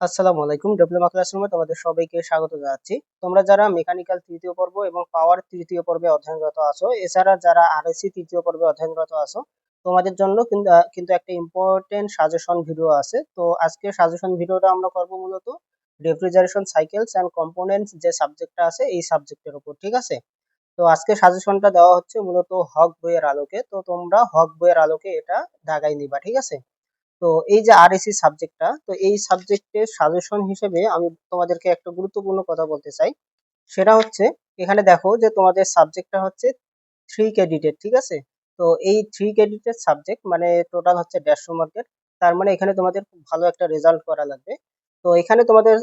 আসসালামু আলাইকুম ডিপ্লোমা ক্লাসরুমে তোমাদের সবাইকে স্বাগত জানাচ্ছি। তোমরা যারা মেকানিক্যাল তৃতীয় পর্ব এবং পাওয়ার তৃতীয় পর্বে অধ্যয়নরত আছো, এছাড়া যারা আরএসসি তৃতীয় পর্বে অধ্যয়নরত আছো, তোমাদের জন্য কিন্তু একটা ইম্পর্টেন্ট সাজেশন ভিডিও আছে। তো আজকে সাজেশন ভিডিওটা আমরা করব মূলত রেফ্রিজারেশন সাইকেলস অ্যান্ড কম্পোনেন্টস যে সাবজেক্টটা আছে, এই সাবজেক্টের উপর, ঠিক আছে? তো আজকে সাজেশনটা দেওয়া হচ্ছে মূলত হক বইয়ের আলোকে। তো তোমরা হক বইয়ের আলোকে এটা দাগাই নিবা, ঠিক আছে? তো এই যে আরএসসি সাবজেক্টটা তো এই সাবজেক্টের সাজেশন হিসেবে আমি তোমাদেরকে একটা গুরুত্বপূর্ণ কথা বলতে চাই। সেটা হচ্ছে, এখানে দেখো যে তোমাদের সাবজেক্টটা হচ্ছে থ্রি ক্রেডিটের ঠিক আছে? তো এই থ্রি ক্রেডিটের সাবজেক্ট মানে টোটাল হচ্ছে দেড়শো মার্কের তার মানে এখানে তোমাদের ভালো একটা রেজাল্ট করা লাগবে। তো এখানে তোমাদের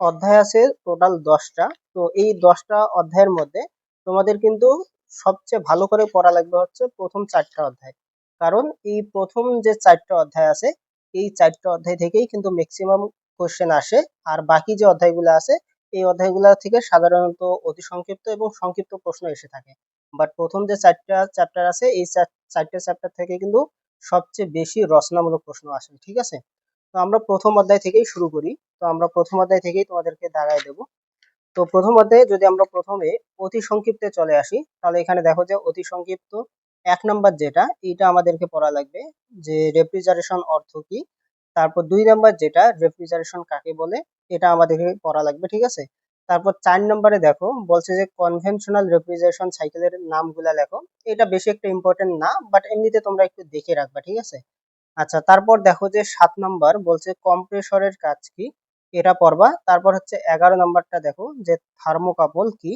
অধ্যায় আছে টোটাল দশটা। তো এই দশটা অধ্যায়ের মধ্যে তোমাদের কিন্তু সবচেয়ে ভালো করে পড়া লাগবে হচ্ছে প্রথম চারটা অধ্যায়। কারণ এই প্রথম যে চারটা অধ্যায় আছে এই চারটা অধ্যায় থেকেই কিন্তু ম্যাক্সিমাম কোশ্চেন আসে। আর বাকি যে অধ্যায়গুলো আছে, এই অধ্যায়গুলো থেকে সাধারণত অতি সংক্ষিপ্ত এবং সংক্ষিপ্ত প্রশ্ন এসে থাকে। বাট প্রথম যে চারটা চ্যাপ্টার আছে, এই চার- চারটা চ্যাপ্টার থেকে কিন্তু সবচেয়ে বেশি রচনামূলক প্রশ্ন আসে, ঠিক আছে? তো আমরা প্রথম অধ্যায় থেকেই শুরু করি। তো আমরা প্রথম অধ্যায় থেকেই তোমাদেরকে দাগায় দেব। তো প্রথম অধ্যায়ে যদি আমরা প্রথমে অতি সংক্ষিপ্তে চলে আসি, তাহলে এখানে দেখো যে অতি সংক্ষিপ্ত এক নম্বর যেটা, এটা আমাদেরকে পড়া লাগবে যে রেফ্রিজারেশন অর্থ কি? তারপর দুই নাম্বার যেটা রেফ্রিজারেশন কাকে বলে? এটা আমাদেরকে পড়া লাগবে, ঠিক আছে? তারপর চার নম্বরে দেখো, বলছে যে কনভেনশনাল রেফ্রিজারেশন সাইকেলের নামগুলা লেখো। এটা বেশি একটা ইম্পর্টেন্ট না বাট এমনিতে তোমরা একটু দেখে রাখবা, ঠিক আছে? আচ্ছা তারপর দেখো যে সাত নাম্বার বলছে কম্প্রেসরের কাজ কি? এটা পড়বা। তারপর হচ্ছে এগারো নাম্বারটা দেখো যে থার্মোকাপল কি?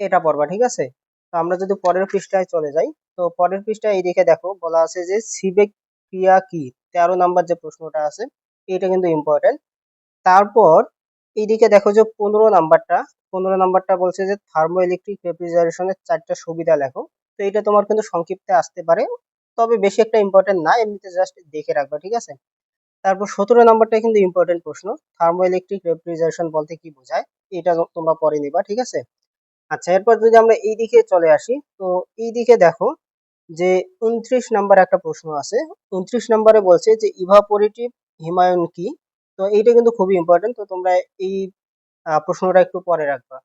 এটা পড়বা, ঠিক আছে? তো আমরা যদি পরের পৃষ্ঠায় চলে যাই তো পরের পৃষ্ঠায় এইদিকে দেখো, বলা আছে যে সিবেক ক্রিয়া কি? তেরো নাম্বার যে প্রশ্নটা আছে, এটা কিন্তু ইম্পর্টেন্ট তারপর এইদিকে দেখো যে পনেরো নাম্বারটা পনেরো নাম্বারটা বলছে যে থার্মো ইলেকট্রিক রেফ্রিজারেশনের চারটা সুবিধা লেখো। তো এটা তোমার কিন্তু সংক্ষিপ্তে আসতে পারে, তবে বেশি একটা ইম্পর্টেন্ট না, এমনিতে জাস্ট দেখে রাখবা, ঠিক আছে? তারপর সতেরো নাম্বারটা কিন্তু ইম্পর্টেন্ট প্রশ্ন থার্মো ইলেকট্রিক রেফ্রিজারেশন বলতে কি বোঝায়? এটা তোমরা পরে নিবা, ঠিক আছে? আচ্ছা এরপর যদি আমরা এই দিকে চলে আসি, তো এই দিকে দেখো যে উনত্রিশ নাম্বার একটা প্রশ্ন আছে। উনত্রিশ নাম্বারে বলছে যে ইভাপোরেটিভ হিমায়ন কি? তো এইটা কিন্তু খুবই ইম্পর্টেন্ট তো তোমরা এই প্রশ্নটা একটু পরে রাখবা।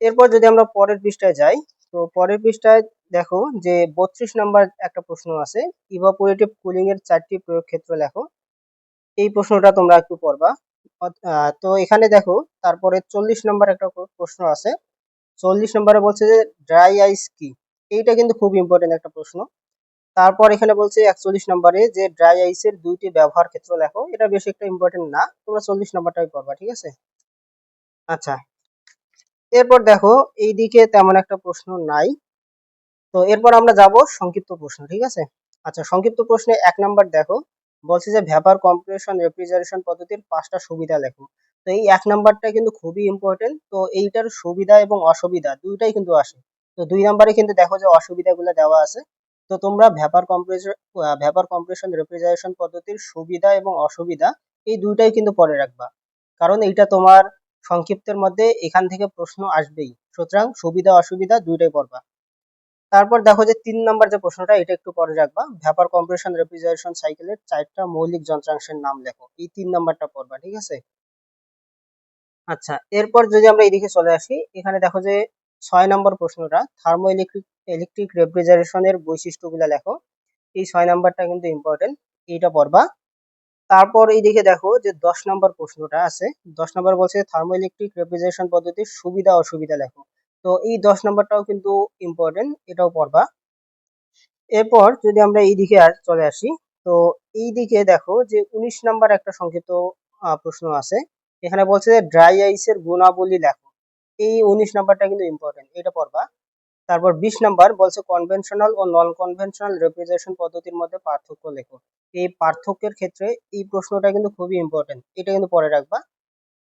এরপর যদি আমরা পরের পৃষ্ঠায় যাই, তো পরের পৃষ্ঠায় দেখো যে, বত্রিশ নাম্বার একটা প্রশ্ন আছে ইভাপোরেটিভ কুলিং এর চারটি প্রয়োগ ক্ষেত্র লেখো। এই প্রশ্নটা তোমরা একটু পড়বা। তো এখানে দেখো, তারপরে চল্লিশ নাম্বার একটা প্রশ্ন আছে। চল্লিশ নম্বরে বলছে যে ড্রাই আইস কি? এইটা কিন্তু খুব ইম্পর্টেন্ট একটা প্রশ্ন। তারপর এখানে বলছে একচল্লিশ নম্বরে যে ড্রাই আইসের দুইটি ব্যবহার ক্ষেত্র লেখো। এটা বেশি একটা ইম্পর্টেন্ট না, তোমরা চল্লিশ নম্বরটাই পড়বা, ঠিক আছে? আচ্ছা এরপর দেখো, এইদিকে তেমন একটা প্রশ্ন নাই। তো এরপর আমরা যাব সংক্ষিপ্ত প্রশ্ন, ঠিক আছে? আচ্ছা সংক্ষিপ্ত প্রশ্নে এক নাম্বার দেখো, বলছে যে ভ্যাপার কম্প্রেশন রেফ্রিজারেশন পদ্ধতির পাঁচটা সুবিধা লেখো। তো এই এক নাম্বারটা কিন্তু খুবই ইম্পর্টেন্ট তো এইটার সুবিধা এবং অসুবিধা দুইটাই কিন্তু আসে। তো দুই নাম্বারে কিন্তু দেখো যে অসুবিধাগুলো দেওয়া আছে। তো তোমরা vapour compression vapour compression refrigeration পদ্ধতির সুবিধা এবং অসুবিধা এই দুইটাই কিন্তু পরে রাখবা। কারণ এইটা তোমার সংক্ষিপ্তের মধ্যে এখান থেকে প্রশ্ন আসবেই। সুতরাং সুবিধা, অসুবিধা দুইটাই পড়বা। তারপর দেখো যে তিন নাম্বার যে প্রশ্নটা, এটা একটু পরে রাখবা। ভ্যাপার কম্প্রেশন রেফ্রিজারেশন সাইকেলের চারটা মৌলিক যন্ত্রাংশের নাম লেখো। এই তিন নাম্বারটা পড়বা, ঠিক আছে? আচ্ছা এরপর যদি আমরা এদিকে চলে আসি, এখানে দেখো যে ছয় নম্বর প্রশ্নটা থার্মো ইলেকট্রিক ইলেকট্রিক রেফ্রিজারেশনের বৈশিষ্ট্যগুলো লেখো। এই ছয় নাম্বারটা কিন্তু ইম্পর্টেন্ট এইটা পড়বা। তারপর এইদিকে দেখো যে দশ নম্বর প্রশ্নটা আছে। দশ নম্বর বলছে থার্মো ইলেকট্রিক রেফ্রিজারেশন পদ্ধতির সুবিধা অসুবিধা লেখো। তো এই দশ নম্বরটাও কিন্তু ইম্পর্টেন্ট এটাও পড়বা। এরপর যদি আমরা এই দিকে আর চলে আসি, তো এই দিকে দেখো যে উনিশ নাম্বার একটা সংক্ষিপ্ত প্রশ্ন আছে। এখানে বলছে যে ড্রাই আইসের গুণাবলী লেখো। এই উনিশ নাম্বারটা কিন্তু ইম্পর্টেন্ট এটা পড়বা। তারপর বিশ নাম্বার বলছে কনভেনশনাল ও নন কনভেনশনাল রেফ্রিজারেশন পদ্ধতির মধ্যে পার্থক্য লেখো। এই পার্থক্যের ক্ষেত্রে এই প্রশ্নটা কিন্তু খুবই ইম্পর্টেন্ট এটা কিন্তু পরে রাখবা।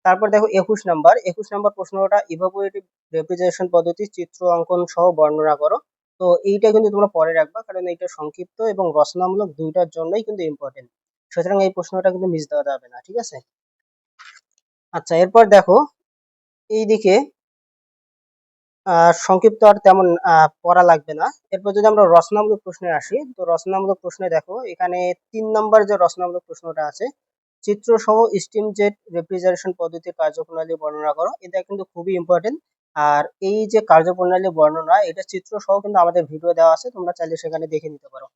তারপর দেখো একুশ নাম্বার একুশ নাম্বার প্রশ্নটা ইভাপোরেটিভ রেফ্রিজারেশন পদ্ধতি চিত্র, অঙ্কন সহ বর্ণনা করো। তো এইটা কিন্তু তোমরা পরে রাখবা, কারণ এইটা সংক্ষিপ্ত এবং রচনামূলক দুইটার জন্যই কিন্তু ইম্পর্টেন্ট সুতরাং এই প্রশ্নটা কিন্তু মিস দেওয়া যাবে না, ঠিক আছে? আচ্ছা এরপর দেখো, এইদিকে সংক্ষিপ্ত আর তেমন পড়া লাগবে না। এরপর যদি আমরা রচনামূলক প্রশ্নে আসি, তো রচনামূলক প্রশ্নে দেখো, এখানে তিন নম্বর যে রচনামূলক প্রশ্নটা আছে চিত্র সহ স্টিম জেট রেফ্রিজারেশন পদ্ধতির কার্যপ্রণালী বর্ণনা করো। এটা কিন্তু খুবই ইম্পর্টেন্ট আর এই যে কার্যপ্রণালী বর্ণনা, এটা চিত্র সহ কিন্তু আমাদের ভিডিও দেওয়া আছে, তোমরা চাইলে সেখানে দেখে নিতে পারো।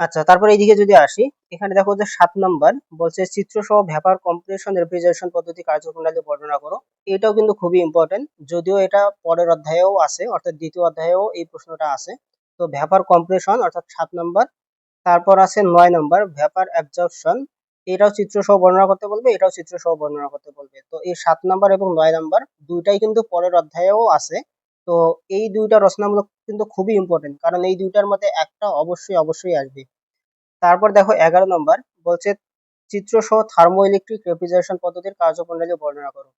আচ্ছা তারপর এইদিকে যদি আসি, এখানে দেখো যে সাত নাম্বার, বলছে চিত্র সহ ভ্যাপার কম্প্রেশন রেফ্রিজারেশন পদ্ধতি কার্যপ্রণালী বর্ণনা করো। এটাও কিন্তু খুবই ইম্পর্টেন্ট যদিও এটা পরের অধ্যায়েও আছে, অর্থাৎ দ্বিতীয় অধ্যায়েও এই প্রশ্নটা আছে। তো ভ্যাপার কম্প্রেশন অর্থাৎ সাত নম্বর, তারপর আছে নয় নাম্বার ভ্যাপার অ্যাবজর্পশন এটাও চিত্র সহ বর্ণনা করতে বলবে, এটাও চিত্র সহ বর্ণনা করতে বলবে। তো এই সাত নাম্বার এবং নয় নাম্বার, দুইটাই কিন্তু পরের অধ্যায়েও আছে। তো এই দুইটা রচনামূলক কিন্তু খুবই ইম্পর্টেন্ট কারণ এই দুইটার মধ্যে একটা অবশ্যই অবশ্যই আসবে। তারপর দেখো এগারো নম্বর বলছে চিত্র সহ থার্মো ইলেকট্রিক রেফ্রিজারেশন পদ্ধতির কার্যপ্রণালী বর্ণনা করো।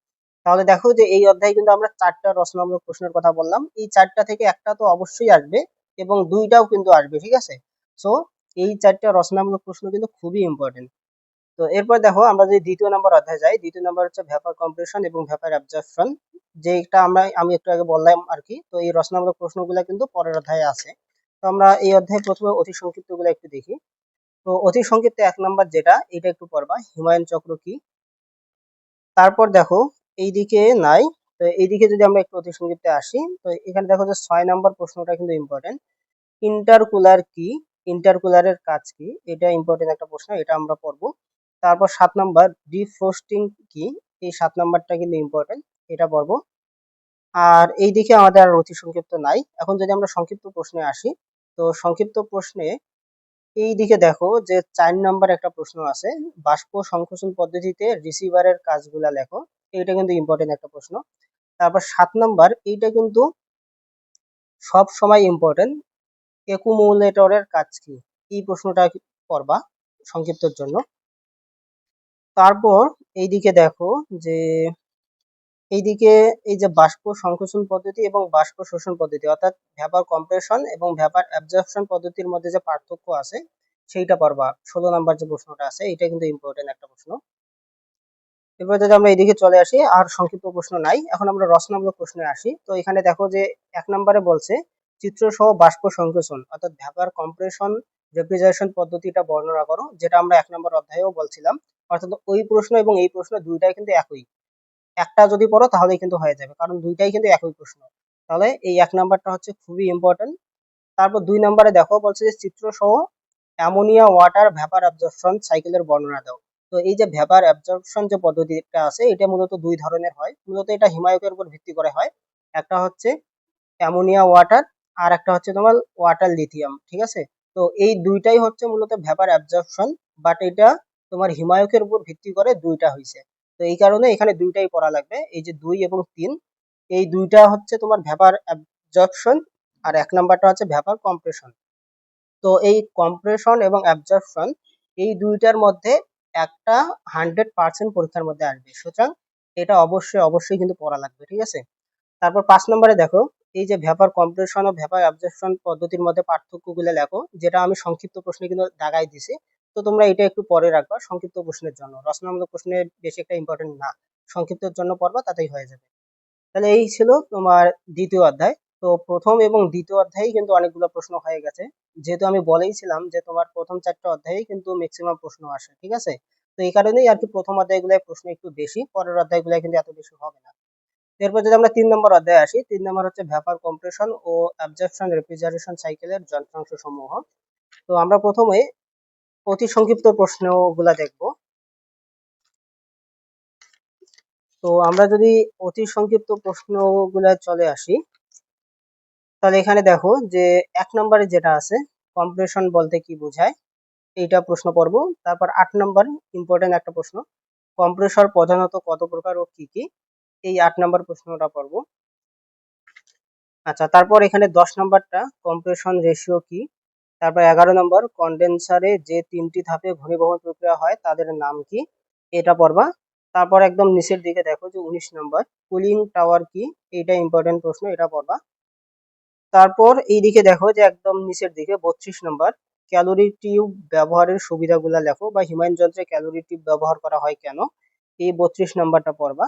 তাহলে দেখো যে এই অধ্যায়ে কিন্তু আমরা চারটা রচনামূলক প্রশ্নের কথা বললাম। এই চারটা থেকে একটা তো অবশ্যই আসবে এবং দুইটাও কিন্তু আসবে, ঠিক আছে? সো এই চারটা রচনামূলক প্রশ্ন কিন্তু খুবই ইম্পর্টেন্ট তো এরপর দেখো আমরা যদি দ্বিতীয় নম্বর অধ্যায় যাই, দ্বিতীয় নম্বর হচ্ছে ভ্যাপার কম্প্রেশন এবং ভ্যাপার অ্যাবজর্পশন যেটা আমরা, আমি একটু আগে বললাম আর কি তো এই রচনামূলক প্রশ্নগুলো কিন্তু পরের অধ্যায়ে আছে। তো আমরা এই অধ্যায়ে প্রথমে অতি সংক্ষিপ্তগুলো একটু দেখি। তো অতি সংক্ষিপ্ত এক নম্বর যেটা, এটা একটু পড়বা, হিমায়ন চক্র কি? তারপর দেখো, এইদিকে নাই, তো এইদিকে যদি আমরা একটু অতি সংক্ষিপ্তে আসি, তো এখানে দেখো যে ছয় নম্বর প্রশ্নটা কিন্তু ইম্পর্টেন্ট ইন্টারকুলার কি? ইন্টারকুলারের কাজ কি? এটা ইম্পর্টেন্ট একটা প্রশ্ন, এটা আমরা পড়ব। তারপর সাত নাম্বার ডিফ্রোস্টিং কি? এই সাত নাম্বারটা কিন্তু ইম্পর্টেন্ট এটা পড়ব আর এই দিকে আমাদের আর অতি সংক্ষিপ্ত নাই। এখন যদি আমরা সংক্ষিপ্ত প্রশ্নে আসি, তো সংক্ষিপ্ত প্রশ্নে এই দিকে দেখো যে চার নাম্বার একটা প্রশ্ন আছে, বাষ্প সংকোচন পদ্ধতিতে রিসিভারের কাজগুলা লেখো। এইটা কিন্তু ইম্পর্টেন্ট একটা প্রশ্ন। তারপর সাত নাম্বার, এইটা কিন্তু সব সময় ইম্পর্টেন্ট একুমুলেটরের কাজ কি? এই প্রশ্নটা করবা সংক্ষিপ্তর জন্য। তারপর এইদিকে দেখো যে এইদিকে এই যে বাষ্প সংকোচন পদ্ধতি এবং বাষ্প শোষণ পদ্ধতি, অর্থাৎ ভ্যাপার কম্প্রেশন এবং ভ্যাপার অ্যাবজর্পশন পদ্ধতির মধ্যে যে পার্থক্য আছে, সেইটা পারবা ষোলো নাম্বার যে প্রশ্নটা আছে এটা কিন্তু ইম্পর্টেন্ট একটা প্রশ্ন। এবার যদি আমরা এদিকে চলে আসি, আর সংক্ষিপ্ত প্রশ্ন নাই। এখন আমরা রচনামূলক প্রশ্নে আসি। তো এখানে দেখো যে এক নম্বরে বলছে, চিত্র সহ বাষ্প সংকোচন, অর্থাৎ ভ্যাপার কম্প্রেশন রেফ্রিজারেশন পদ্ধতিটা বর্ণনা করো, যেটা আমরা এক নম্বর অধ্যায়েও বলছিলাম। অর্থাৎ ওই প্রশ্ন এবং এই প্রশ্ন দুইটাই কিন্তু একই। একটা যদি পড়ো, তাহলেই কিন্তু হয়ে যাবে। কারণ দুইটাই কিন্তু একই প্রশ্ন। তাহলে এই এক নাম্বারটা হচ্ছে খুবই ইম্পর্টেন্ট তারপর দুই নাম্বারে দেখো, বলছে যে চিত্র সহ অ্যামোনিয়া, ওয়াটার ভ্যাপার অ্যাবজর্পশন, সাইকেলের বর্ণনা দাও। তো এই যে ভ্যাপার অ্যাবজর্পশন যে পদ্ধতিটা আছে, এটা মূলত দুই ধরনের হয়। মূলত এটা হিমায়কের উপর ভিত্তি করে হয়। একটা হচ্ছে অ্যামোনিয়া, ওয়াটার, আর একটা হচ্ছে তোমার ওয়াটার, লিথিয়াম। ঠিক আছে? তো এই দুইটাই হচ্ছে মূলত ভ্যাপার অ্যাবজর্পশন বাট এটা তোমার হিমায়কের উপর ভিত্তি করে দুইটা হয়েছে তো এই কারণে এখানে দুইটাই পড়া লাগবে। এই যে দুই এবং তিন, এই দুইটা হচ্ছে তোমার ভ্যাপার অ্যাবজর্পশন আর এক নাম্বারটা হচ্ছে ভ্যাপার কম্প্রেশন তো এই কম্প্রেশন এবং অ্যাবজর্পশন এই দুইটার মধ্যে একটা হান্ড্রেড পার্সেন্ট পরীক্ষার মধ্যে আসবে। সুতরাং এটা অবশ্যই অবশ্যই কিন্তু পড়া লাগবে, ঠিক আছে? তারপর পাঁচ নম্বরে দেখো, এই যে ভ্যাপার কম্প্রেশন ও ভ্যাপার অ্যাবজর্পশন পদ্ধতির মধ্যে পার্থক্যগুলো লেখো, যেটা আমি সংক্ষিপ্ত প্রশ্নে কিন্তু দাগাই দিছি। তো তোমরা এটা একটু পরে রাখবা, সংক্ষিপ্ত প্রশ্নের জন্য। রচনামূলক প্রশ্নে বেশি একটা ইম্পর্টেন্ট না। সংক্ষিপ্তের জন্য পড়বা, তাতেই হয়ে যাবে। তাহলে এই ছিল তোমার দ্বিতীয় অধ্যায়। তো প্রথম এবং দ্বিতীয় অধ্যায়ে কিন্তু অনেকগুলো প্রশ্ন হয়ে গেছে। যেহেতু আমি বলেইছিলাম যে তোমার প্রথম চারটা অধ্যায়ে কিন্তু ম্যাক্সিমাম প্রশ্ন আসে, ঠিক আছে? তো এই কারণেই আর কি প্রথম অধ্যায়গুলোয় প্রশ্ন একটু বেশি, পরের অধ্যায়গুলোয় কিন্তু এত বেশি হবে না। এরপর যদি আমরা তিন নম্বর অধ্যায়ে আসি, তিন নম্বর হচ্ছে ভ্যাপার কম্প্রেশন ও অ্যাবজর্পশন রেফ্রিজারেশন সাইকেলের যন্ত্রাংশ সমূহ তো আমরা প্রথমে অতি সংক্ষিপ্ত প্রশ্নগুলা দেখব। তো আমরা যদি অতি সংক্ষিপ্ত প্রশ্নগুলা চলে আসি, তাহলে এখানে দেখো যে এক নম্বরে যেটা আছে কম্প্রেশন বলতে কি বোঝায়, এইটা প্রশ্ন পড়ব। তারপর আট নম্বর ইম্পর্টেন্ট একটা প্রশ্ন কম্প্রেসর প্রধানত কত প্রকার ও কি কি? এই আট নম্বর প্রশ্নটা পড়ব। আচ্ছা তারপর এখানে দশ নম্বরটা কম্প্রেশন রেশিও কি? তারপর এগারো নম্বর কন্ডেন্সারে যে তিনটি ধাপে ঘনীভবন প্রক্রিয়া হয়, তাদের নাম কি? এটা পড়বা। তারপর একদম নিচের দিকে দেখো যে উনিশ নম্বর কুলিং টাওয়ার কি? এটা ইম্পর্টেন্ট প্রশ্ন, এটা পড়বা। তারপর এই দিকে দেখো যে একদম নিচের দিকে বত্রিশ নম্বর ক্যালোরি টিউব ব্যবহারের সুবিধাগুলো লেখো বা হিমায়ন যন্ত্রে ক্যালোরি টিউব ব্যবহার করা হয় কেন? এই বত্রিশ নম্বরটা পড়বা।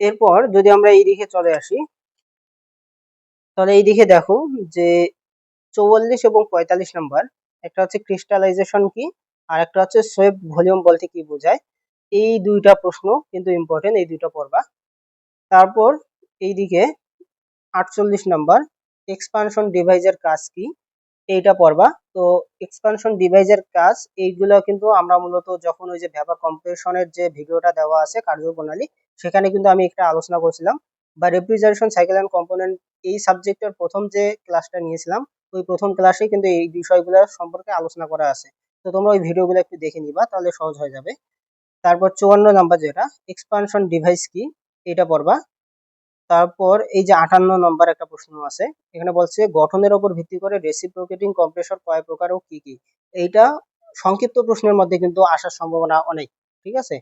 এরপর যদি আমরা এই দিকে চলে আসি, তাহলে এই দিকে দেখো যে চৌয়াল্লিশ এবং পঁয়তাল্লিশ নম্বর। একটা হচ্ছে ক্রিস্টালাইজেশন কি, আর একটা হচ্ছে সোয়েব ভলিউম বলতে কি বোঝায়? এই দুইটা প্রশ্ন কিন্তু ইম্পর্টেন্ট এই দুইটা পড়বা। তারপর এইদিকে আটচল্লিশ নাম্বার এক্সপানশন ডিভাইসের কাজ কি? এইটা পড়বা। তো এক্সপানশন ডিভাইসের কাজ, এইগুলো কিন্তু আমরা মূলত যখন ওই যে ভ্যাপার কম্প্রেশনের যে ভিডিওটা দেওয়া আছে, কার্যপ্রণালী, সেখানে কিন্তু আমি একটা আলোচনা করছিলাম। বা রেফ্রিজারেশন সাইকেল অ্যান্ড কম্পোনেন্ট এই সাবজেক্টের প্রথম যে ক্লাসটা নিয়েছিলাম ওই প্রথম ক্লাসে কিন্তু এই বিষয়গুলো সম্পর্কে আলোচনা করা আছে। তো তোমরা ওই ভিডিওগুলো একটু দেখে নিবা, তাহলে সহজ হয়ে যাবে। তারপর চুয়ান্ন নাম্বার যেটা এক্সপানশন ডিভাইস কি, এটা পড়বা। তারপর এই যে আটান্ন নম্বর একটা প্রশ্ন আছে, এখানে বলছে, গঠনের উপর ভিত্তি করে রেসিপ্রোকেটিং কম্প্রেসর কয় প্রকার ও কি কি? এইটা সংক্ষিপ্ত প্রশ্নের মধ্যে কিন্তু আসার সম্ভাবনা অনেক, ঠিক আছে?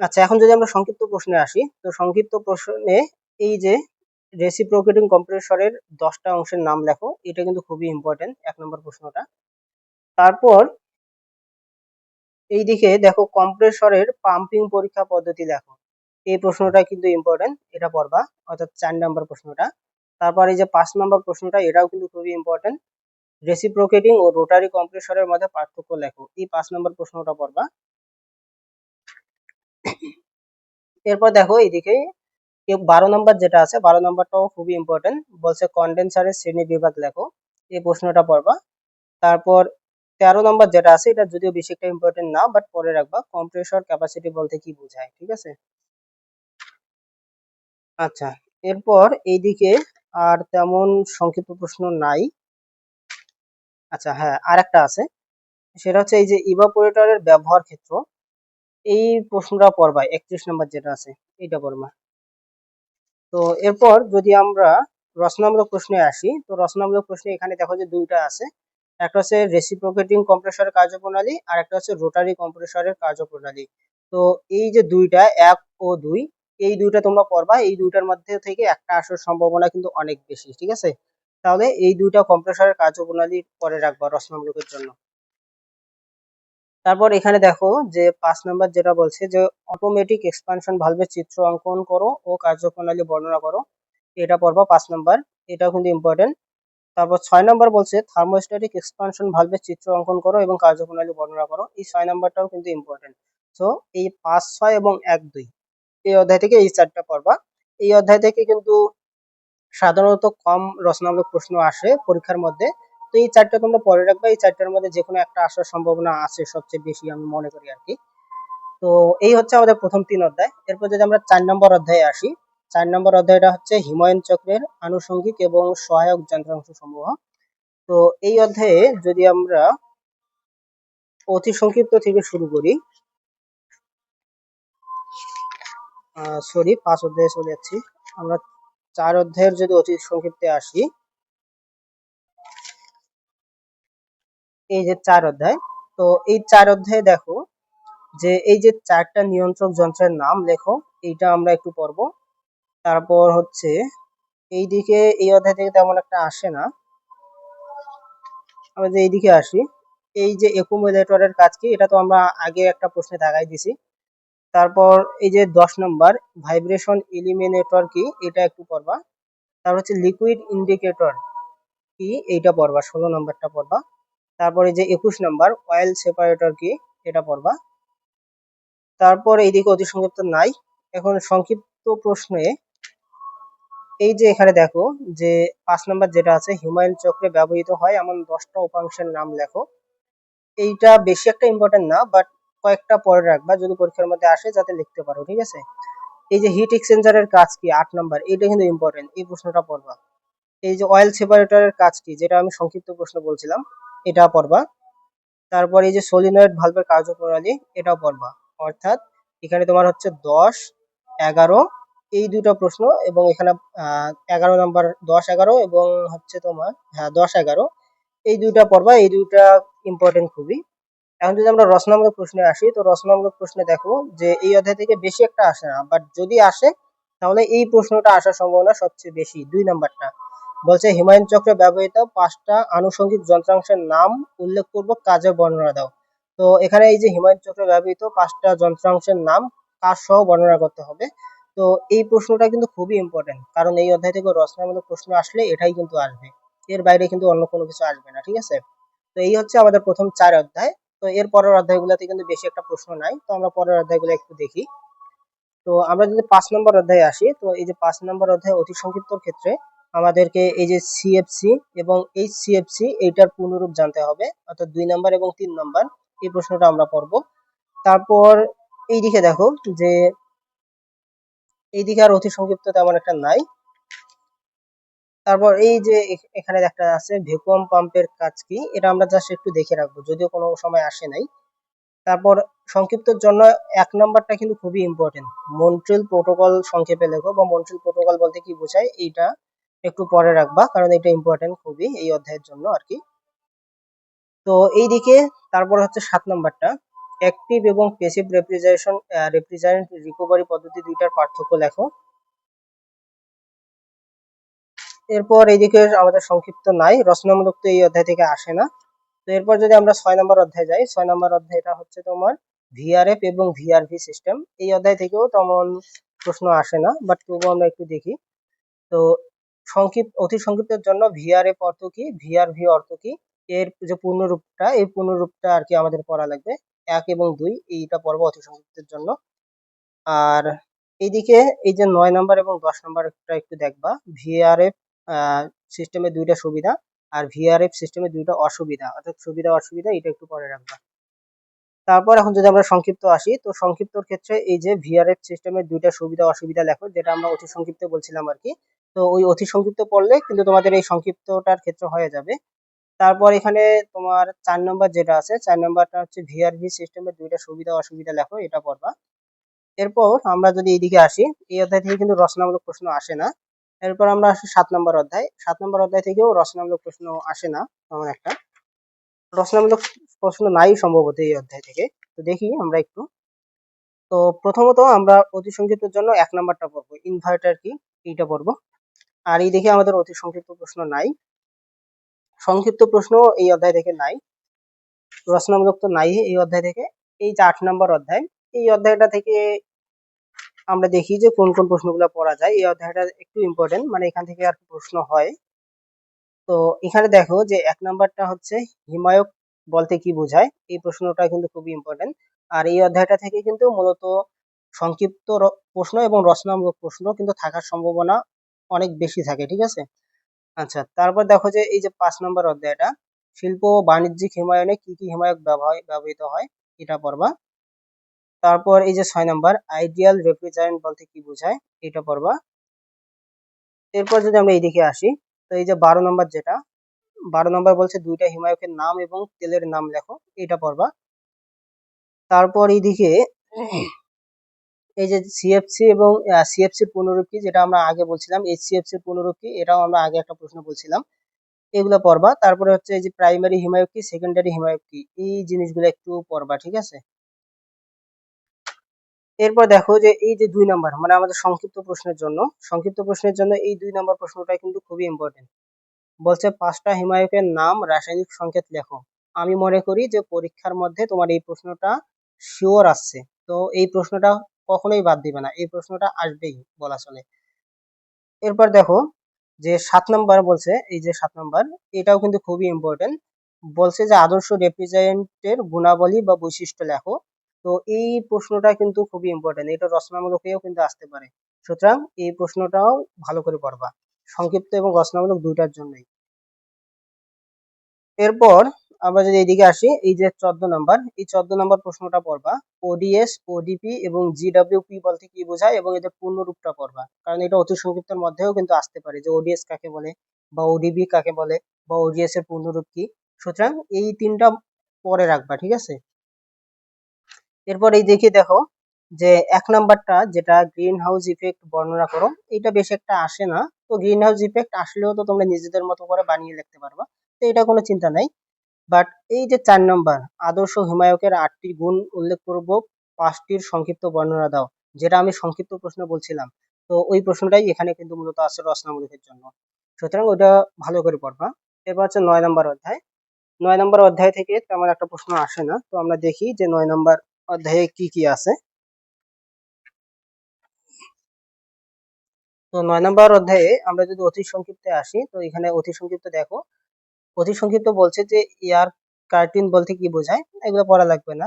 আচ্ছা এখন যদি আমরা সংক্ষিপ্ত প্রশ্নে আসি, তো সংক্ষিপ্ত প্রশ্নে এই যে রেসিপ্রোকেটিং কম্প্রেসরের দশটা অংশের নাম লেখো, এটা কিন্তু খুবই ইম্পর্টেন্ট এক নম্বর প্রশ্নটা। তারপর এইদিকে দেখো কম্প্রেসরের পাম্পিং পরীক্ষা পদ্ধতি লেখো। এই প্রশ্নটা কিন্তু ইম্পর্টেন্ট এটা পড়বা, অর্থাৎ চার নম্বর প্রশ্নটা। তারপর এই যে পাঁচ নম্বর প্রশ্নটা, এটাও কিন্তু খুবই ইম্পর্টেন্ট রেসিপ্রোকেটিং ও রোটারি কম্প্রেসরের মধ্যে পার্থক্য লেখো। এই পাঁচ নম্বর প্রশ্নটা পড়বা। এরপর দেখো এইদিকে বারো নম্বর যেটা আছে, বারো নম্বরটাও খুবই ইম্পর্টেন্ট বলছে কন্ডেন্সারের শ্রেণি বিভাগ লেখো, এই প্রশ্নটা পড়বা। তারপর তেরো নম্বর যেটা আছে, এটা যদিও বেশি একটা ইম্পর্টেন্ট না বাট পরে রাখবা। কম্প্রেসর ক্যাপাসিটি বলতে কি বোঝায়, ঠিক আছে? আচ্ছা এরপর এইদিকে আর তেমন সংক্ষিপ্ত প্রশ্ন নাই। আচ্ছা হ্যাঁ আর একটা আছে। সেটা হচ্ছে এই যে ইভাপোরেটরের ব্যবহার ক্ষেত্র, এই প্রশ্নটা পড়বা, একত্রিশ নম্বর যেটা আছে, এইটা পড়বা। তো এরপর যদি আমরা রচনামূলক প্রশ্নে আসি, তো রচনামূলক প্রশ্নে এখানে দেখো যে দুইটা আছে। একটা হচ্ছে রেসিপ্রোকেটিং কম্প্রেসরের কার্যপ্রণালী আর একটা হচ্ছে রোটারি কম্প্রেসরের কার্যপ্রণালী। তো এই যে দুইটা, এক ও দুই, এই দুইটা তোমরা পড়বা এই দুইটার মধ্যে থেকে একটা আসার সম্ভাবনা কিন্তু অনেক বেশি, ঠিক আছে? তাহলে এই দুইটা কম্প্রেসরের কার্যপ্রণালী পরে রাখবা রচনামূলকের জন্য। তারপর এখানে দেখো যে পাঁচ নাম্বার যেটা বলছে যে অটোমেটিক এক্সপানশন ভালভের চিত্র অঙ্কন করো ও কার্যপ্রণালী বর্ণনা করো। এটা পড়বা পাঁচ নাম্বার, এটাও কিন্তু ইম্পর্টেন্ট তারপর ছয় নম্বর বলছে থার্মোস্ট্যাটিক এক্সপানশন ভালভের চিত্র অঙ্কন করো এবং কার্যপ্রণালী বর্ণনা করো। এই ছয় নম্বরটাও কিন্তু ইম্পর্টেন্ট সো এই পাঁচ, ছয় এবং এক, দুই, এই অধ্যায় থেকে এই চারটা পড়বা। এই অধ্যায় থেকে কিন্তু সাধারণত কম রচনামূলক প্রশ্ন আসে পরীক্ষার মধ্যে। তো এই চারটা তোমরা পরে রাখবে। এই চারটার মধ্যে যে কোনো একটা আসার সম্ভাবনা আছে সবচেয়ে বেশি, আমি মনে করি আর কি তো এই হচ্ছে আমাদের প্রথম তিন অধ্যায়। এরপর যদি আমরা চার নম্বর অধ্যায়ে আসি, চার নম্বর অধ্যায়টা হচ্ছে হিমায়ন চক্রের আনুষঙ্গিক এবং সহায়ক যন্ত্রাংশ সমূহ তো এই অধ্যায়ে যদি আমরা অতি সংক্ষিপ্ত থেকে শুরু করি সরি পাঁচ অধ্যায়ে চলে যাচ্ছি। আমরা চার অধ্যায়ের যদি অতি সংক্ষিপ্তে আসি এই যে চার অধ্যায়, তো এই চার অধ্যায়ে দেখো যে এই যে চারটা নিয়ন্ত্রক যন্ত্রের নাম লেখো, এইটা আমরা একটু পড়ব। তারপর হচ্ছে এই দিকে এই অধ্যায় থেকে তেমন একটা আসে না। আমরা যে এইদিকে আসি, এই যে একুমুলেটরের কাজ কি, এটা তো আমরা আগে একটা প্রশ্নে দেখাই দিছি। তারপর এই যে দশ নম্বর ভাইব্রেশন এলিমিনেটর কি, এটা একটু পড়বা। তারপর হচ্ছে লিকুইড ইন্ডিকেটর কি, এইটা পড়বা, ষোলো নম্বরটা পড়বা। তারপরে যে একুশ নম্বর অয়েল সেপারেটর কি? এটা পড়বা। তারপর এইদিকে অতি সংক্ষিপ্ত নাই। এখন সংক্ষিপ্ত প্রশ্নে এই যে এখানে দেখো যে পাঁচ নাম্বার যেটা আছে হিউম্যান চক্রে ব্যবহৃত হয় এমন দশটা উপাংশের নাম লেখো। এইটা বেশি একটা ইম্পর্টেন্ট না বাট কয়েকটা পরে রাখবা যদি পরীক্ষার মধ্যে আসে, যাতে লিখতে পারো, ঠিক আছে? এই যে হিট এক্সচেঞ্জারের কাজ কি? আট নাম্বার, এইটা কিন্তু ইম্পর্টেন্ট এই প্রশ্নটা পড়বা। এই যে অয়েল সেপারেটরের কাজ কি? যেটা আমি সংক্ষিপ্ত প্রশ্ন বলছিলাম এটা পড়বা। তারপর এই যে সোলিনয়েড ভালভের কার্যপ্রণালী, এটাও পড়বা। অর্থাৎ এখানে তোমার হচ্ছে দশ, এগারো, এই দুটো প্রশ্ন এবং এখানে এগারো নাম্বার দশ, এগারো এবং হচ্ছে তোমার হ্যাঁ দশ, এগারো। এই দুইটা পড়বা, এই দুইটা ইম্পর্টেন্ট খুবই। এখন যদি আমরা রচনামূলক প্রশ্নে আসি, তো রচনামূলক প্রশ্নে দেখো যে এই অধ্যায় থেকে বেশি একটা আসে না বাট যদি আসে, তাহলে এই প্রশ্নটা আসার সম্ভাবনা সবচেয়ে বেশি, দুই নাম্বারটা। বলছে, হিমায়ন চক্রে ব্যবহৃত পাঁচটা আনুষঙ্গিক যন্ত্রাংশের নাম উল্লেখ করব কাজের বর্ণনা দাও। তো এখানে এই যে হিমায়ন চক্রে ব্যবহৃত পাঁচটা যন্ত্রাংশের নাম কাজ সহ বর্ণনা করতে হবে? তো এই প্রশ্নটা কিন্তু খুবই ইম্পর্টেন্ট কারণ এই অধ্যায় থেকে রচনামূলক প্রশ্ন আসলে এটাই কিন্তু আসবে। এর বাইরে কিন্তু অন্য কোনো কিছু আসবে না, ঠিক আছে? তো তো এই হচ্ছে আমাদের প্রথম চার অধ্যায়। তো এর পরের অধ্যায়গুলোতে কিন্তু বেশি একটা প্রশ্ন নাই। তো আমরা পরের অধ্যায়গুলো একটু দেখি। তো আমরা যদি পাঁচ নম্বর অধ্যায়ে আসি, তো এই যে পাঁচ নম্বর অধ্যায় অতি সংক্ষিপ্ত ক্ষেত্রে আমাদেরকে এই যে সিএফসি এবং এইচ সিএফসি এইটার পূর্ণরূপ জানতে হবে, অর্থাৎ দুই নাম্বার এবং তিন নাম্বার, এই প্রশ্নটা আমরা পড়ব। তারপর এই দিকে দেখো যে এইদিকে আর অতি সংক্ষিপ্ত তেমন একটা নাই। তারপর এই যে এখানে একটা আছে, ভ্যাকুয়াম পাম্পের কাজ কি? এটা আমরা জাস্ট একটু দেখে রাখব, যদিও কোনো সময় আসে নাই। তারপর সংক্ষিপ্তর জন্য এক নাম্বারটা কিন্তু খুবই ইম্পর্টেন্ট মন্ট্রিল প্রোটোকল সংক্ষেপে লেখো বা মন্ট্রিল প্রোটোকল বলতে কি বোঝায়? এইটা একটু পরে রাখবা, কারণ এটা ইম্পর্টেন্ট খুবই এই অধ্যায়ের জন্য আর কি তো এইদিকে, তারপর হচ্ছে সাত নাম্বারটা। অ্যাক্টিভ এবং প্যাসিভ রেফ্রিজারেশন রেফ্রিজারেন্ট রিকভারি পদ্ধতি দুইটার পার্থক্য লেখো। এরপর এইদিকে আমাদের সংক্ষিপ্ত নাই, রচনামূলক তো এই অধ্যায় থেকে আসে না। তো এরপর যদি আমরা ছয় নম্বর অধ্যায়ে যাই, ছয় নম্বর অধ্যায়টা হচ্ছে তোমার ভিআরএফ এবং ভিআরভি সিস্টেম এই অধ্যায় থেকেও তেমন প্রশ্ন আসে না বাট তবুও আমরা একটু দেখি। তো সংক্ষিপ্ত, অতি সংক্ষিপ্তের জন্য ভিআরএফ অর্থ কি? ভিআর ভি অর্থ কি? এর যে পূর্ণরূপটা, এই পূর্ণরূপটা আর কি আমাদের পড়া লাগবে। এক এবং দুই, এইটা পর্ব অতি সংক্ষিপ্তের জন্য। আর এইদিকে এই যে নয় নম্বর এবং দশ নম্বরটা একটু দেখবা। ভিআরএফ সিস্টেমের দুইটা সুবিধা আর ভিআরএফ সিস্টেমের দুইটা অসুবিধা। অর্থাৎ সুবিধা, অসুবিধা, এটা একটু পরে রাখবা। তারপর এখন যদি আমরা সংক্ষিপ্ত আসি, তো সংক্ষিপ্তর ক্ষেত্রে এই যে ভিআরএফ সিস্টেমের দুইটা সুবিধা, অসুবিধা লেখো, যেটা আমরা অতি সংক্ষিপ্ত বলছিলাম আর কি। তো ওই অতি সংক্ষিপ্ত পড়লে কিন্তু তোমাদের এই সংক্ষিপ্তটার ক্ষেত্রে হয়ে যাবে। তারপর এখানে তোমার চার নম্বর যেটা আছে, চার নম্বরটা হচ্ছে ভিআরভি সিস্টেমের দুইটা সুবিধা অসুবিধা লেখো, এটা পড়বা। এরপর আমরা যদি এইদিকে আসি, এই অধ্যায় থেকে কিন্তু রচনামূলক প্রশ্ন আসে না। এরপর আমরা আসি সাত নম্বর অধ্যায়। সাত নম্বর অধ্যায় থেকেও রচনামূলক প্রশ্ন আসে না, তেমন একটা। রচনামূলক প্রশ্ন নাই সম্ভবত এই অধ্যায় থেকে। তো দেখি আমরা একটু। তো প্রথমত আমরা অতি সংক্ষিপ্তের জন্য এক নাম্বারটা পড়ব। ইনভার্টার কি, এইটা পড়ব। আর এই দেখে আমাদের অতি সংক্ষিপ্ত প্রশ্ন নাই। সংক্ষিপ্ত প্রশ্ন এই অধ্যায় থেকে নাই। রচনামূলক তো নাই এই অধ্যায় থেকে। এই যে আট নম্বর অধ্যায়, এই অধ্যায়টা থেকে আমরা দেখি যে কোন কোন প্রশ্নগুলো পড়া যায়। এই অধ্যায়টা একটু ইম্পর্টেন্ট মানে এখান থেকে আর প্রশ্ন হয়। তো এখানে দেখো যে এক নম্বরটা হচ্ছে হিমায়ক বলতে কি বোঝায়? এই প্রশ্নটা কিন্তু খুবই ইম্পর্টেন্ট আর এই অধ্যায়টা থেকে কিন্তু মূলত সংক্ষিপ্ত প্রশ্ন এবং রচনামূলক প্রশ্ন কিন্তু থাকার সম্ভাবনা অনেক বেশি থাকে, ঠিক আছে? আচ্ছা তারপর দেখো যে এই যে পাঁচ নম্বর অধ্যায়টা, শিল্প ও বাণিজ্যিক হিমায়নে কি কি হিমায়ক ব্যবহার, ব্যবহৃত হয় এটা পড়বা। তারপর এই যে ছয় নম্বর, আইডিয়াল রেফ্রিজারেন্ট বলতে কি বোঝায় এটা পড়বা। এরপর যদি আমরা এইদিকে আসি, তো এই যে বারো নম্বর যেটা, বারো নম্বর বলছে দুইটা হিমায়কের নাম এবং তেলের নাম লেখো, এটা পড়বা। তারপর এইদিকে এই যে সিএফসি এবং সিএফসি পুনরূপ কি যেটা আমরা আগে বলছিলাম, এই সিএফসি পুনরূপ কি এটাও আমরা আগে একটা প্রশ্ন বলছিলাম। এগুলো পড়বা, তারপরে হচ্ছে এই যে প্রাইমারি হিমায়ক কি সেকেন্ডারি হিমায়ক কি এই জিনিসগুলো একটু পড়বা, ঠিক আছে? এরপর দেখো যে এই যে দুই নাম্বার মানে আমাদের সংক্ষিপ্ত প্রশ্নের জন্য, সংক্ষিপ্ত প্রশ্নের জন্য এই দুই নাম্বার প্রশ্নটা কিন্তু খুবই ইম্পর্টেন্ট বলছে, পাঁচটা হিমায়কের নাম রাসায়নিক সংকেত লেখো। আমি মনে করি যে পরীক্ষার মধ্যে তোমার এই প্রশ্নটা শিওর আসছে। তো এই প্রশ্নটা কখনোই বাদ দিবে না। এই প্রশ্নটা আসবেই বলা চলে। এরপর দেখো যে সাত নাম্বার বলছে, এই যে সাত নাম্বার, এটাও কিন্তু খুবই ইম্পর্টেন্ট বলছে যে আদর্শ রেফ্রিজারেন্টের গুণাবলী বা বৈশিষ্ট্য লেখো। তো এই প্রশ্নটা কিন্তু খুবই ইম্পর্টেন্ট এটা রচনামূলকেও কিন্তু আসতে পারে। সুতরাং এই প্রশ্নটাও ভালো করে পড়বা। সংক্ষিপ্ত এবং রচনামূলক দুইটার জন্যই। এরপর আমরা যদি এদিকে আসি, এই যে চোদ্দ নাম্বার, এই চোদ্দ নাম্বার প্রশ্নটা পড়বা। ওডিএস ওডিপি এবং জিডব্লিউপি বলতে কি বোঝায় এবং এদের পূর্ণরূপটা পড়বা। কারণ এটা অতি সংক্ষিপ্তের মধ্যেও কিন্তু আসতে পারে যে ওডিএস কাকে বলে বা ওডিবি কাকে বলে বা ওডিএস এর পূর্ণরূপ কি। সুতরাং এই তিনটা পরে রাখবা, ঠিক আছে? এরপর এই দেখি দেখো যে এক নাম্বারটা যেটা গ্রিন হাউস ইফেক্ট বর্ণনা করো এটা বেশি একটা আসে না। তো গ্রিন হাউস ইফেক্ট আসলেও তো তোমরা নিজেদের মতো করে বানিয়ে লিখতে পারবা। তো এটা কোনো চিন্তা নাই। বাট এই যে চার নম্বর আদর্শ হিমায়কের আটটি গুণ উল্লেখ করব পাঁচটির সংক্ষিপ্ত বর্ণনা দাও, যেটা আমি সংক্ষিপ্ত প্রশ্ন বলছিলাম। তো ওই প্রশ্নটাই এখানে কিন্তু মূলত আছে রচনামূলকের জন্য। সুতরাং ওটা ভালো করে পড়বা। এরপর হচ্ছে নয় নম্বর অধ্যায়। নয় নম্বর অধ্যায় থেকে তেমন একটা প্রশ্ন আসে না। তো আমরা দেখি যে নয় নম্বর অধ্যায়ে কি কি আছে। তো নয় নম্বর অধ্যায়ে আমরা যদি অতি সংক্ষিপ্তে আসি, তো এখানে অতি সংক্ষিপ্ত দেখো। অতি সংক্ষিপ্ত বলছে যে এয়ার কার্টিন বলতে কি বোঝায়, এগুলো পড়া লাগবে না।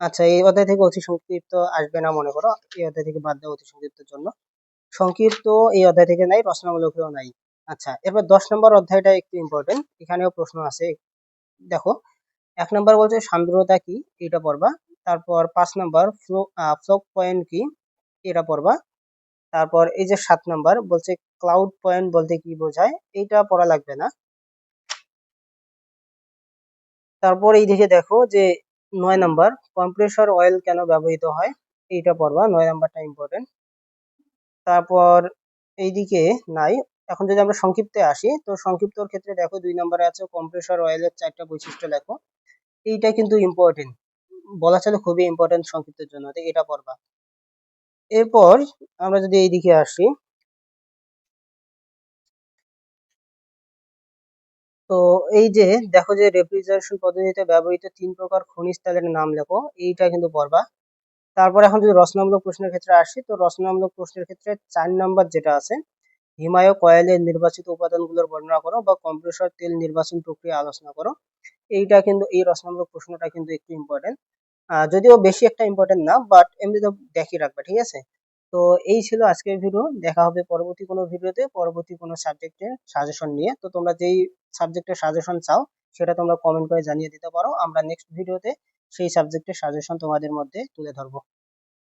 আচ্ছা এই অধ্যায় থেকে অতি সংক্ষিপ্ত আসবে না মনে করো, এই অধ্যায় থেকে বাদ দেওয়া অতি সংক্ষিপ্তের জন্য। সংক্ষিপ্ত এই অধ্যায় থেকে নাই, রচনামূলকেও নাই। আচ্ছা এরপর দশ নম্বর অধ্যায়টা একটু ইম্পর্টেন্ট এখানেও প্রশ্ন আছে। দেখো, এক নম্বর বলছে সান্দ্রতা কি, এটা পড়বা। তারপর পাঁচ নম্বর ফ্লো ফ্লোক পয়েন্ট কি, এটা পড়বা। তারপর এই যে সাত নম্বর বলছে ক্লাউড পয়েন্ট বলতে কি বোঝায়, এইটা পড়া লাগবে না। তারপর এই দিকে দেখো যে নয় নাম্বার কম্প্রেসর অয়েল কেন ব্যবহৃত হয়? এইটা পড়বা, নয় নাম্বারটা ইম্পর্টেন্ট তারপর এইদিকে নাই। এখন যদি আমরা সংক্ষিপ্তে আসি, তো সংক্ষিপ্তর ক্ষেত্রে দেখো দুই নম্বরে আছে কম্প্রেসর অয়েলের চারটা বৈশিষ্ট্য লেখো। এইটা কিন্তু ইম্পর্টেন্ট বলা চলে খুবই ইম্পর্টেন্ট সংক্ষিপ্তের জন্য এটা পড়বা। এরপর আমরা যদি এইদিকে আসি তো এই যে দেখো যে রেফ্রিজারেশন পদ্ধতিতে ব্যবহৃত তিন প্রকার খনিজ তেলের নাম লেখো, এইটা কিন্তু পড়বা। তারপর এখন যদি রচনামূলক প্রশ্নের ক্ষেত্রে আসি, তো রচনামূলক প্রশ্নের ক্ষেত্রে চার নম্বর যেটা আছে হিমায়ক কয়েলের নির্বাচিত উপাদানগুলোর বর্ণনা করো বা কম্প্রেসর তেল নির্বাচন প্রক্রিয়া আলোচনা করো। এইটা কিন্তু, এই রচনামূলক প্রশ্নটা কিন্তু একটু ইম্পর্টেন্ট যদিও বেশি একটা ইম্পর্টেন্ট না বাট এমনি তো দেখি রাখবা, ঠিক আছে? তো এই ছিল আজকের ভিডিও দেখা হবে পরবর্তী কোনো ভিডিওতে পরবর্তী কোনো সাবজেক্টের সাজেশন নিয়ে। তো তোমরা যেই সাবজেক্টের সাজেশন চাও, সেটা তোমরা কমেন্ট করে জানিয়ে দিতে পারো। আমরা নেক্সট ভিডিওতে সেই সাবজেক্টের সাজেশন তোমাদের মধ্যে তুলে ধরবো।